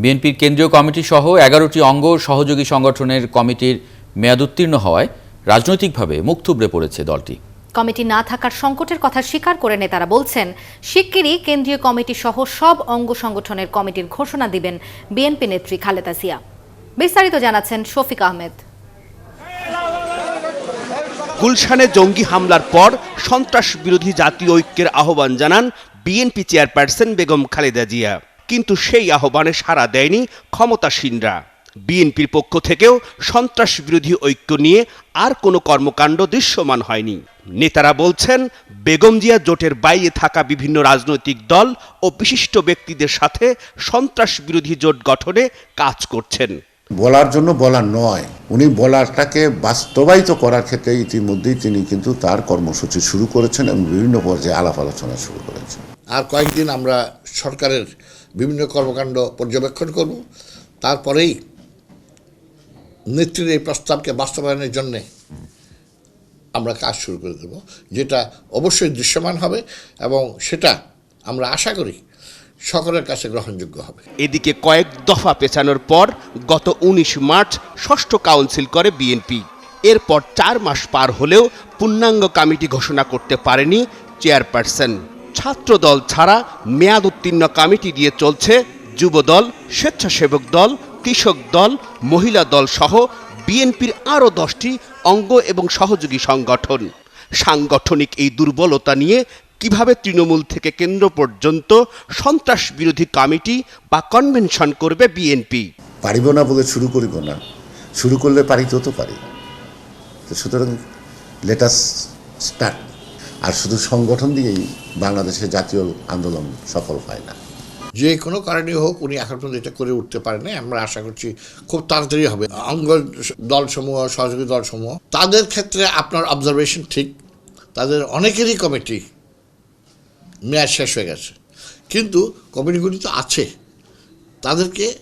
বিএনপির কেন্দ্রীয় কমিটি সহ এগারোটি অঙ্গ সহযোগী সংগঠনের কমিটির মেয়াদ উত্তীর্ণ হওয়ায় রাজনৈতিকভাবে মুখ থুবড়ে পড়েছে দলটি। কমিটি না থাকার সংকটের কথা স্বীকার করে নেতারা বলছেন শিগগিরই কেন্দ্রীয় কমিটি সহ সব অঙ্গ সংগঠনের কমিটির ঘোষণা দিবেন বিএনপি নেত্রী খালেদা জিয়া। বিস্তারিত জানাচ্ছেন শফিক আহমেদ। গুলশানে জঙ্গি হামলার পর সন্ত্রাস বিরোধী জাতীয় ঐক্যের আহ্বান জানান বিএনপি চেয়ারপারসন বেগম খালেদা জিয়া। কিন্তু সেই আহ্বানে সাড়া দেয়নি ক্ষমতাসীনরা। বিএনপির পক্ষ থেকেও সন্ত্রাস বিরোধী ঐক্য নিয়ে আর কোনো কর্মকাণ্ড দৃশ্যমান হয়নি। নেতারা বলছেন বেগম জিয়া জোটের বাইরে থাকা বিভিন্ন রাজনৈতিক দল ও বিশিষ্ট ব্যক্তিদের সাথে সন্ত্রাস বিরোধী জোট গঠনে কাজ করছেন। বলার জন্য বলা নয়। উনি বলারটাকে বাস্তবায়িত করার ক্ষেত্রে ইতিমধ্যেই তিনি কিন্তু তার কর্মসূচি শুরু করেছেন এবং বিভিন্ন পর্যায়ে আলাপ আলোচনা শুরু করেছেন। আর কয়েকদিন আমরা সরকারের বিভিন্ন কর্মকাণ্ড পর্যবেক্ষণ করব। তারপরেই নেত্রীর এই প্রস্তাবকে বাস্তবায়নের জন্যে আমরা কাজ শুরু করে দেব, যেটা অবশ্যই দৃশ্যমান হবে এবং সেটা আমরা আশা করি সকলের কাছে গ্রহণযোগ্য হবে। এদিকে কয়েক দফা পেছানোর পর গত উনিশ মার্চ ষষ্ঠ কাউন্সিল করে বিএনপি। এরপর চার মাস পার হলেও পূর্ণাঙ্গ কমিটি ঘোষণা করতে পারেনি চেয়ারপারসন। ছাত্রদল ছাড়া মেয়াদ উত্তীর্ণ কমিটি দিয়ে চলছে যুবদল, স্বেচ্ছাসেবক দল, কৃষক দল, মহিলা দল সহ বিএনপির আরও দশটি অঙ্গ এবং সহযোগী সংগঠন। সাংগঠনিক এই দুর্বলতা নিয়ে কীভাবে তৃণমূল থেকে কেন্দ্র পর্যন্ত সন্ত্রাস বিরোধী কমিটি বা কনভেনশন করবে বিএনপি? পারিব না বলে শুরু করিব না। শুরু করলে পারিতেও তো পারি। সুতরাং লেটাস স্টার্ট আর শুধু সংগঠন দিয়েই বাংলাদেশের জাতীয় আন্দোলন সফল হয় না। যে কোনো কারণে হোক, উনি এখন পর্যন্ত এটা করে উঠতে পারেনি আমরা আশা করছি খুব তাড়াতাড়ি হবে। অঙ্গ দলসমূহ, সহযোগী দলসমূহ, তাদের ক্ষেত্রে আপনার অবজারভেশন ঠিক। তাদের অনেকেরই কমিটি মেয়াদ শেষ হয়ে গেছে। কিন্তু কমিটিগুলি তো আছে। তাদেরকে